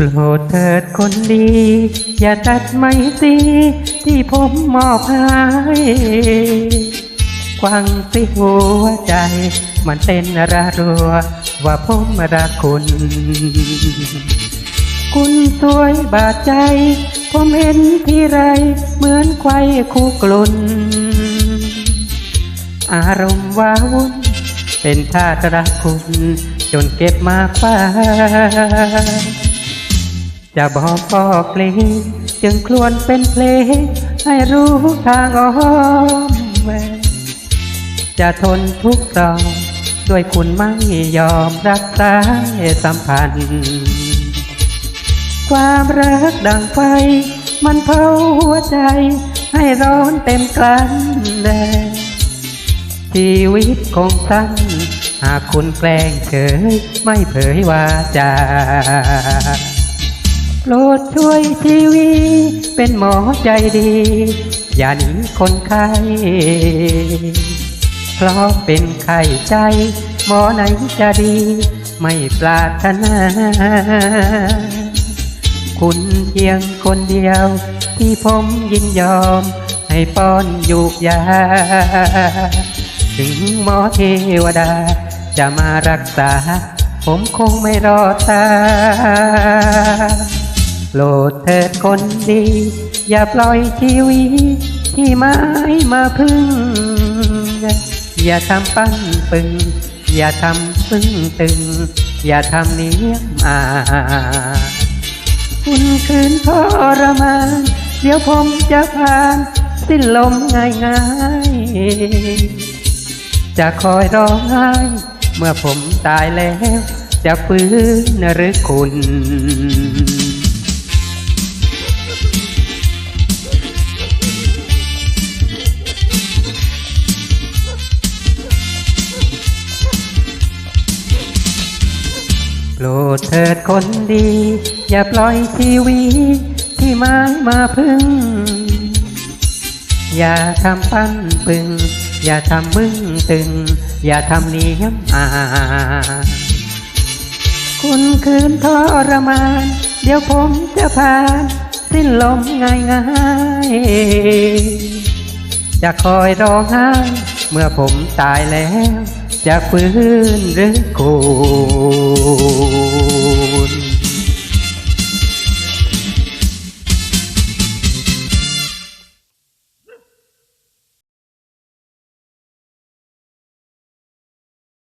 โปรดเถิดคนดี อย่าตัดไม้ตีที่ผมมอบให้ควังสิหัวใจ มันเต้นระรัว ว่าผมรักคุณ คุณสวยบาดใจ ผมเห็นที่ไร เหมือนควายคู่กลุน อารมณ์ว้าวุ่นเป็นทาสรักคุณ จนเก็บมากกว่า จะบอกก็เกรงจึงครวนเป็นเพลง ให้รู้ทางอ้อมแวจะทนทุกข์รอด้วยคุณไม่ยอมรักษาสัมพันธ์ ความรักดังไฟ มันเผาหัวใจ ให้ร้อนเต็มกลั้นแดชีวิตคงสั้นหากคุณแกล้งเฉยไม่เผยว่าจา โปรดช่วยทีวีเป็นหมอใจดี อย่าหนีคนไข้เพราะเป็นไข้ใจ หมอไหนจะดี ไม่ปรารถนา คุณเพียงคนเดียว ที่ผมยินยอม ให้ป้อนยูกยา ถึงหมอเทวดา จะมารักษา ผมคงไม่รอดตา โปรดเถิดคนดี อย่าปล่อยชีวิตที่ไม้มาพึ่ง อย่าทำปั้นปึง อย่าทำปึ้งตึง อย่าทำเนี้ยมอาคุณคืนทรมาน เดี๋ยวผมจะผ่าน สิ้นลมง่ายง่ายๆจะคอยร้องไห้เมื่อผมตายแล้ว จะฟื้นหรือคุณ โปรดเถิดคนดี อย่าปล่อยชีวิตที่ไม้มาพึ่ง อย่าทำปั้นปึง อย่าทำมึงตึง อย่าทำเนียมอาคุณคืนทรมาน เดี๋ยวผมจะผ่าน สิ้นลมง่ายง่ายจะคอยร้องไห้เมื่อผมตายแล้ว จะฟื้นหรือโค